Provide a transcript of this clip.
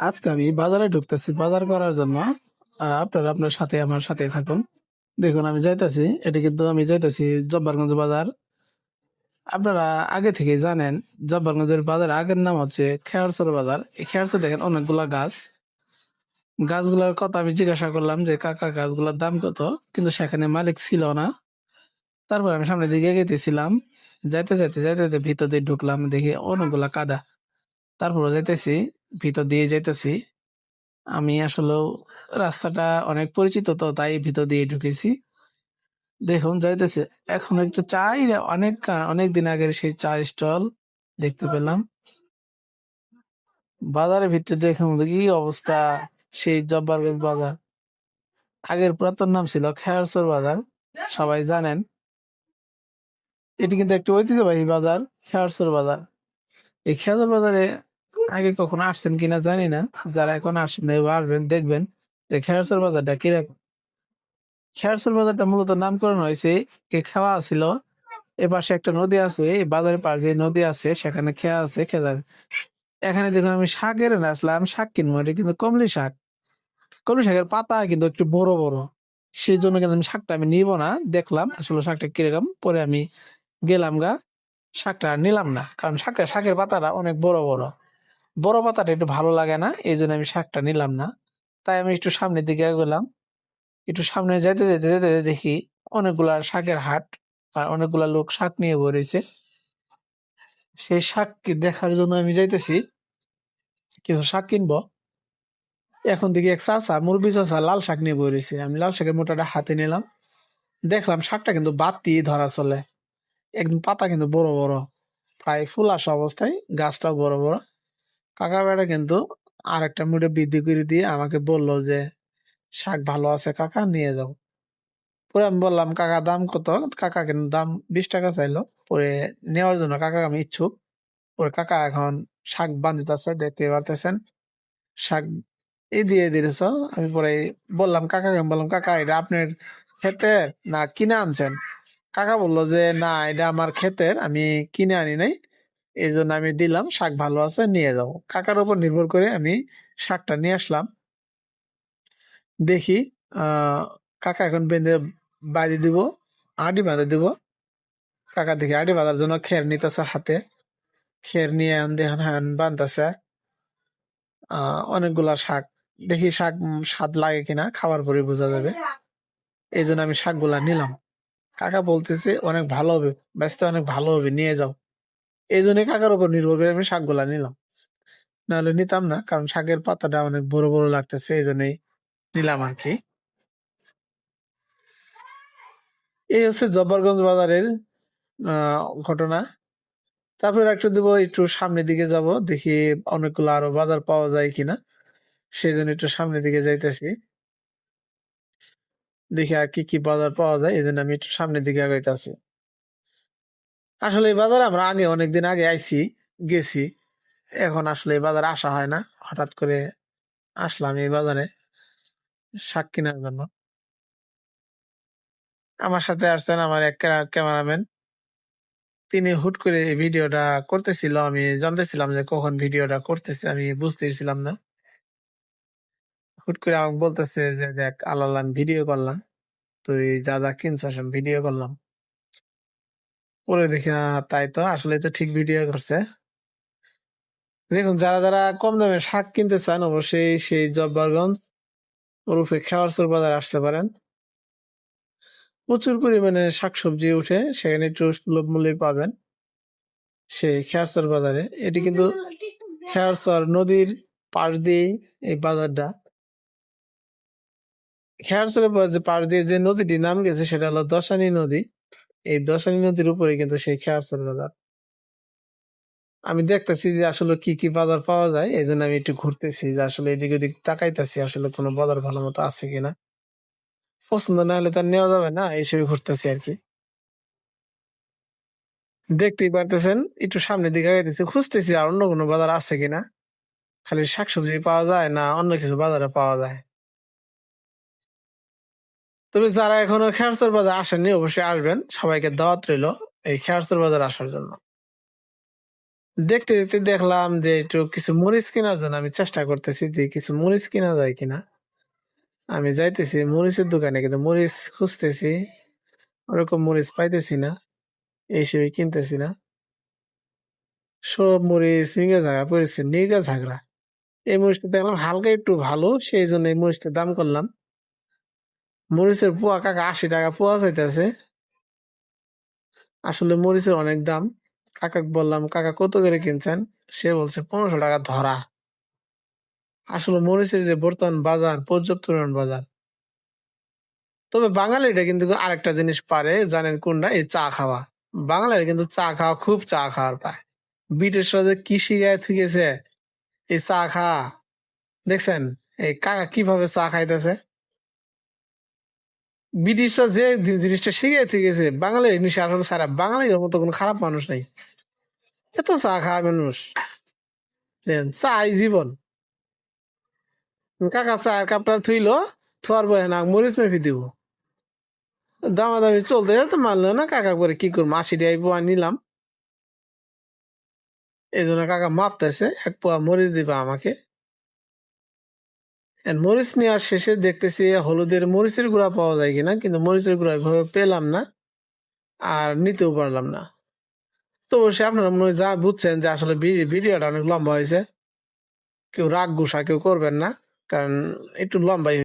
আজকে আমি বাজারে ঢুকতেছি। বাজার করার জন্য আপনারা আপনার সাথে, আমার সাথে থাকুন। দেখুন, আমি যাইতাছি, এটা কিন্তু আমি যাইতাছি জব্বারগঞ্জ বাজার। আপনারা আগে থেকে জানেন, জব্বারগঞ্জের বাজার আগের নাম হচ্ছে খেয়ারসর বাজার। এই খেয়ারসর দেখেন অনেকগুলা গাছ। গাছগুলোর কথা আমি জিজ্ঞাসা করলাম যে, কাকা, গাছগুলোর দাম কত? কিন্তু সেখানে মালিক ছিল না। তারপর আমি সামনের দিকে গেতেছিলাম যাইতে যাইতে যাইতে যাইতে ভিতর দিয়ে ঢুকলাম, দেখি অনেকগুলা কাদা। তারপর যাইতেছি ভিতর দিয়ে যাইতেছি। আমি আসলে রাস্তাটা অনেক পরিচিত তো, তাই ভিতর দিয়ে ঢুকেছি। দেখুন, যাইতেছে। এখন একটু চাই অনেক অনেক দিন আগের সেই চা স্টল দেখতে পেলাম। বাজারের ভিতরে দেখুন কি অবস্থা, সেই জব্বারগঞ্জ বাজার। আগের পুরাতন নাম ছিল খেয়ারসর বাজার, সবাই জানেন। এটি কিন্তু একটি ঐতিহ্যবাহী বাজার খেয়ারসর বাজার। এই খেয়ারসর বাজারে আগে কখনো আসছেন কিনা জানি না। যারা এখন আসেন আসবেন দেখবেন যে খেয়ারসর বাজারটা কীরকম। খেয়ারসর বাজারটা মূলত নামকরণ হয়েছে, কে খাওয়া ছিল এ পাশে একটা নদী আছে, এই বাজারের পার যে নদী আছে, সেখানে খেয়া আছে খেয়ার এখানে দেখুন আমি শাকের না আসলাম শাক কিনবো, এটা কিন্তু কমলি শাক। কমলি শাকের পাতা কিন্তু একটু বড় বড়। সেই জন্য কিন্তু আমি শাকটা আমি নিব না, দেখলাম আসলে শাকটা কীরকম, পরে আমি গেলাম গা, শাকটা নিলাম না, কারণ শাকটা, শাকের পাতাটা অনেক বড় বড়। বড় পাতাটা একটু ভালো লাগে না এই জন্য আমি শাকটা নিলাম না। তাই আমি একটু সামনের দিকে গেলাম একটু সামনে যেতে যেতে যেতে দেখি অনেকগুলা শাকের হাট আর অনেকগুলা লোক শাক নিয়ে বসেছে সেই শাককে দেখার জন্য আমি যাইতেছি। কিছু শাক কিনবো। এখন দেখি এক চাচা মুরবি চাচা লাল শাক নিয়ে বসেছে আমি লাল শাকের মোটাটা হাতে নিলাম। দেখলাম শাকটা কিন্তু বাতি ধরা চলে। একদম পাতা কিন্তু বড় বড়। প্রায় ফুল আসা অবস্থায় গাছটাও বড় বড়। কাকা বেড়া কিন্তু আর একটা মুড়ে বৃদ্ধি করে দিয়ে আমাকে বলল যে, শাক ভালো আছে কাকা, নিয়ে যাও। পরে আমি বললাম, কাকা, দাম কত? কাকা কিন্তু দাম বিশ টাকা চাইলো। পরে নেওয়ার জন্য কাকা আমি ইচ্ছুক। পরে কাকা এখন শাক বান্ধিতেছে দেখতে পারতেছেন। শাক এই দিয়ে দিয়েছ আমি পরে বললাম, কাকাকে বললাম, কাকা, এটা আপনার ক্ষেতের না কিনে আনছেন? কাকা বলল যে, না, এটা আমার ক্ষেতের, আমি কিনে আনি নাই। এই জন্য আমি দিলাম, শাক ভালো আছে, নিয়ে যাও কাকার উপর নির্ভর করে আমি শাকটা নিয়ে আসলাম। দেখি কাকা এখন বেঁধে বাঁধে দিব, আড়ি বাঁধে দিব। কাকা দেখি আড়ি বাঁধার জন্য খের নিতেছে হাতে। খের নিয়ে হ্যান বানতেছে আহ অনেকগুলা শাক। দেখি শাক স্বাদ লাগে কিনা, খাওয়ার পরে বোঝা যাবে। এই জন্য আমি শাকগুলা নিলাম। কাকা বলতেছে, অনেক ভালো হবে, ব্যস্ত, অনেক ভালো হবে, নিয়ে যাও। এই জন্য কাকার উপর নির্ভর করে আমি শাকগুলা নিলাম। নাহলে নিতাম না, কারণ শাকের পাতাটা অনেক বড় বড় লাগতেছে এই জন্যই নিলাম আর কি এই হচ্ছে জব্বারগঞ্জ বাজারের ঘটনা। তারপরে একটু দেব, একটু সামনের দিকে যাব, দেখি অনেকগুলো আরও বাজার পাওয়া যায় কিনা। সেই জন্য একটু সামনের দিকে যাইতেছি। দেখি আর কি কি বাজার পাওয়া যায় এই জন্য আমি একটু সামনের দিকে আগাইতেছি। আসলে এই বাজারে আমরা আগে অনেকদিন আগে আইছি, গেছি। এখন আসলে এই বাজারে আসা হয় না। হঠাৎ করে আসলাম এই বাজারে শাক কেনার জন্য। আমার সাথে আসছেন আমার এক ক্যামেরাম্যান। তিনি হুট করে ভিডিওটা করতেছিল। আমি জানতেছিলাম যে কখন ভিডিওটা করতেছে, আমি বুঝতেছিলাম না। হুট করে আমাকে বলতেছে যে, দেখ আল্লাহ ভিডিও করলাম। তুই যা যা কিনছিস আমি ভিডিও করলাম। পরে দেখি আহ, তাই তো আসলে তো ঠিক ভিডিও করছে। দেখুন যারা যারা কম দামে শাক কিনতে চান অবশ্যই সেই জব্বারগঞ্জ ওরফে খেওয়ারসর বাজার আসতে পারেন। প্রচুর পরিমাণে শাকসবজি উঠে সেখানে একটু সুলভ মূল্যে পাবেন সেই খেয়ারসর বাজারে এটি কিন্তু খেয়ারসর নদীর পাশ দিয়ে এই বাজারটা। খেয়ারসরের পর পাশ দিয়ে যে নদীটি নাম গেছে সেটা হলো দশানী নদী। এই দশানী নদীর উপরে কিন্তু সেই খেয়ারসর বাজার আমি দেখতেছি যে আসলে কি কি বাজার পাওয়া যায় এই জন্য আমি একটু ঘুরতেছি যে আসলে এদিক ওদিক তাকাইতেছি আসলে কোনো বাজার ভালো মতো আছে কিনা। পছন্দ না হলে তার নেওয়া যাবে না, এইসবই ঘুরতেছি আর কি। দেখতেই পারতেছেন, একটু সামনের দিকে আগাইতেছি, খুঁজতেছি আর অন্য কোনো বাজার আছে কিনা। খালি শাকসবজি পাওয়া যায় না, অন্য কিছু বাজারে পাওয়া যায়। তবে যারা এখনও খেয়ারচর বাজার আসেননি, অবশ্যই আসবেন। সবাইকে দাওয়াত রইল এই খেয়ারচর বাজার আসার জন্য। দেখতে দেখতে দেখলাম যে একটু কিছু মরিচ কেনার জন্য আমি চেষ্টা করতেছি যে কিছু মরিচ কেনা যায় কিনা। আমি যাইতেছি মরিচের দোকানে, কিন্তু মরিচ খুঁজতেছি, ওরকম মরিচ পাইতেছি না, এই হিসেবে কিনতেছি না। সব মরিচ নিগা ঝাগড়া, পড়েছে নিগা ঝাগড়া। এই মরিচটা দেখলাম হালকা একটু ভালো, সেই জন্য এই মরিচটার দাম করলাম। মরিচের পোয়া, কাকা, আশি টাকা পোয়া চাইতেছে। আসলে মরিচের অনেক দাম। কাকাকে বললাম, কাকা, কত করে কিনছেন? সে বলছে, পনেরোশো টাকা ধরা। আসলে মরিচের যে বর্তমান বাজার, পর্যাপ্ত পরিমাণ বাজার। তবে বাঙালিটা কিন্তু আরেকটা জিনিস পারে, জানেন কোনটা? এই চা খাওয়া। বাঙালিরা কিন্তু চা খাওয়া, খুব চা খাওয়ার পায়। ব্রিটিশরা যে কৃষি গায়ে থুকেছে এই চা খাওয়া। দেখছেন? এই কাকা কীভাবে চা খাইতেছে? ব্রিটিশরা যে জিনিসটা শিখে থুকেছে বাঙালির জিনিস আসলে সারা বাঙালির মতো কোনো খারাপ মানুষ নাই। এত চা খাওয়া মানুষ। চাই জীবন। কাকা চায়ের কাপটা থুইলো, থোয়ার বয়ে না মরিচ মেপি দিব। দামাদামি চলতে তো মানলো না, কাকা করে কি করব আশি টাকা পোয়া নিলাম। এই জন্য কাকা মাপতেছে, এক পোয়া মরিচ দিবা আমাকে। মরিচ নেওয়ার শেষে দেখতেছি হলুদের মরিচের গুঁড়া পাওয়া যায় কিনা, কিন্তু মরিচের গুঁড়া এভাবে পেলাম না আর নিতেও পারলাম না। তো সে আপনারা মনে যা বুঝছেন যে আসলে ভিডিওটা অনেক লম্বা হয়েছে, কেউ রাগ গুসা কেউ করবেন না, কারণ একটু লম্বাই